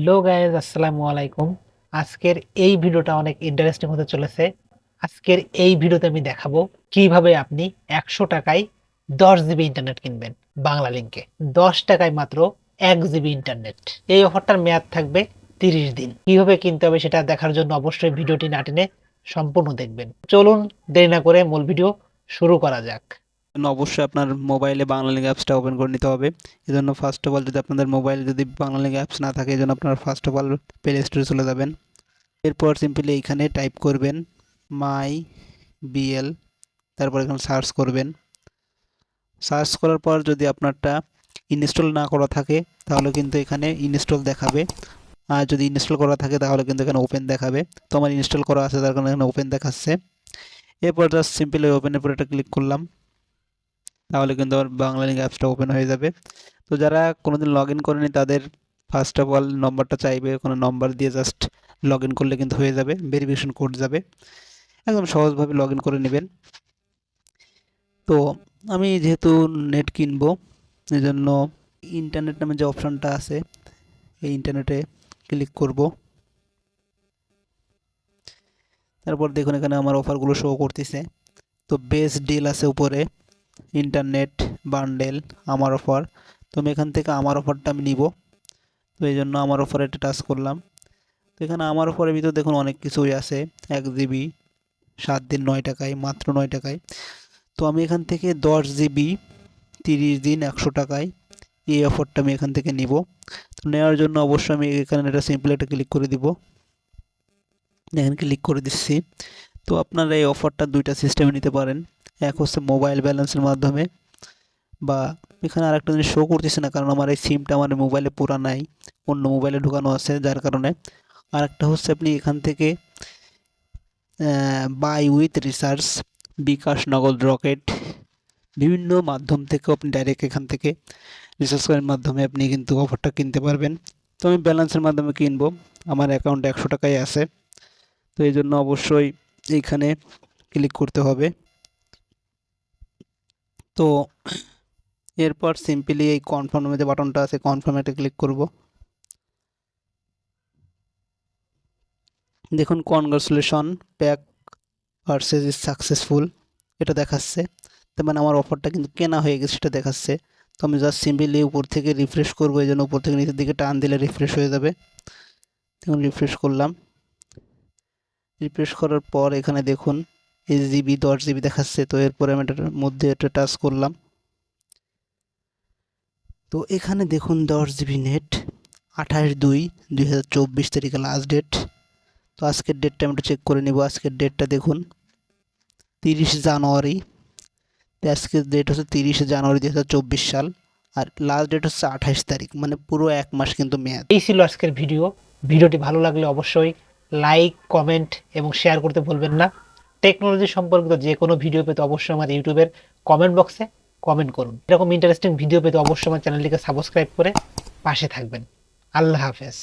Hello guys আসসালামু আলাইকুম। আজকের এই ভিডিওটা অনেক ইন্টারেস্টিং হতে চলেছে। আজকের এই ভিডিওতে আমি দেখাবো কীভাবে আপনি একশো টাকায় দশ জিবি ইন্টারনেট কিনবেন বাংলা লিঙ্কে দশ টাকায় মাত্র এক জিবি ইন্টারনেট এই অফারটার মেয়াদ থাকবে তিরিশ দিন। কীভাবে কিনতে হবে সেটা দেখার জন্য অবশ্যই ভিডিওটি না টেনে সম্পূর্ণ দেখবেন। চলুন দেরি না করে মূল ভিডিও শুরু করা যাক। অবশ্যই আপনার মোবাইলে বাংলা লিঙ্ক অ্যাপসটা ওপেন করে নিতে হবে। এই জন্য ফার্স্ট অফ অল যদি আপনাদের মোবাইলে যদি বাংলা লিঙ্ক অ্যাপস না থাকে এই জন্য আপনারা ফার্স্ট অফ অল প্লে স্টোরে চলে যাবেন। এরপর সিম্পলি এইখানে টাইপ করবেন মাই বিএল তারপর এখানে সার্চ করবেন। সার্চ করার পর যদি আপনারটা ইনস্টল না করা থাকে, তাহলে কিন্তু এখানে ইনস্টল দেখাবে। আর যদি ইনস্টল করা থাকে, তাহলে কিন্তু এখানে ওপেন দেখাবে। তো আমার ইনস্টল করা আছে, তার কারণে এখানে ওপেন দেখাচ্ছে। এরপর জাস্ট সিম্পলি ওপেনের উপর একটা ক্লিক করলাম। তাহলে কিন্তু আমার বাংলা লিঙ্ক অ্যাপসটা ওপেন হয়ে যাবে। তো যারা কোনোদিন লগ ইন করেনি, তাদের ফার্স্ট অফ অল নম্বরটা চাইবে কোনো নম্বর দিয়ে জাস্ট লগ ইন করলে কিন্তু হয়ে যাবে ভেরিফিকেশন কোড যাবে। একদম সহজভাবে লগ ইন করে নেবেন। তো আমি যেহেতু নেট কিনবো এই জন্য ইন্টারনেট নামে যে অপশানটা আছে, এই ইন্টারনেটে ক্লিক করব। তারপর দেখুন এখানে আমার অফারগুলো শো করতেছে। তো বেস্ট ডিল আছে উপরে। ইন্টারনেট বান্ডেল আমার অফার তো আমি এখান থেকে আমার অফারটা আমি নিব। তো এই জন্য আমার অফারে একটা টাচ করলাম। তো এখানে আমার অফারের ভিতর দেখুন অনেক কিছুই আছে। এক জিবি সাত দিন নয় টাকায়, মাত্র নয় টাকায়। তো আমি এখান থেকে দশ জিবি তিরিশ দিন একশো টাকায় এই অফারটা আমি এখান থেকে নিব। তো নেওয়ার জন্য অবশ্যই আমি এখানে একটা সিম্পল একটা ক্লিক করে দিব। এখানে ক্লিক করে দিচ্ছি। তো আপনারা এই অফারটা দুইটা সিস্টেমে নিতে পারেন। এক হচ্ছে মোবাইল ব্যালেন্সের মাধ্যমে বা এখানে আরেকটা জিনিস শো করতেছে না, কারণ আমার এই সিমটা আমার মোবাইলে পুরা নাই, অন্য মোবাইলে ঢুকানো আছে যার কারণে। আরেকটা হচ্ছে আপনি এখান থেকে বাই উইথ রিসার্চ বিকাশ নগদ রকেট বিভিন্ন মাধ্যম থেকে আপনি ডাইরেক্ট এখান থেকে রিসার্চ করার মাধ্যমে আপনি কিন্তু অফারটা কিনতে পারবেন। তো আমি ব্যালেন্সের মাধ্যমে কিনবো, আমার অ্যাকাউন্টে একশো টাকাই আছে। তো এই জন্য অবশ্যই এইখানে ক্লিক করতে হবে। তো এরপর সিম্পলি এই কনফার্মের যে বাটনটা আছে কনফার্ম একটা ক্লিক করব। দেখুন congratulation pack purchase is successful এটা দেখাচ্ছে। তার মানে আমার অফারটা কিন্তু কেনা হয়ে গেছে, সেটা দেখাচ্ছে। তো আমি জাস্ট সিম্পলি উপর থেকে রিফ্রেশ করব, এই জন্য উপর থেকে নিচের দিকে টান দিলে রিফ্রেশ হয়ে যাবে। দেখুন রিফ্রেশ করলাম। রিফ্রেশ করার পর এখানে দেখুন এইচ জিবি দশ জিবি দেখাচ্ছে, তো এরপরে আমি এটার মধ্যে একটা টাচ করলাম। তো এখানে দেখুন দশ জিবি নেট আঠাশ দুই দুই হাজার চব্বিশ তারিখে লাস্ট ডেট তো আজকের ডেটটা আমি চেক করে নিব, আজকের ডেটটা দেখুন, তিরিশ জানুয়ারি। আজকের ডেট হচ্ছে তিরিশে জানুয়ারি দুই হাজার চব্বিশ সাল, আর লাস্ট ডেট হচ্ছে আঠাশ তারিখ মানে পুরো এক মাস কিন্তু মেয়াদ। এই ছিল আজকের ভিডিও ভিডিওটি ভালো লাগলে অবশ্যই লাইক কমেন্ট এবং শেয়ার করতে ভুলবেন না। টেকনোলজি সম্পর্কিত যে কোনো ভিডিও পেতে অবশ্যই আমার ইউটিউবের কমেন্ট বক্সে কমেন্ট করুন। এরকম ইন্টারেস্টিং ভিডিও পেতে অবশ্যই আমার চ্যানেলটিকে সাবস্ক্রাইব করে পাশে থাকবেন। আল্লাহ হাফেজ।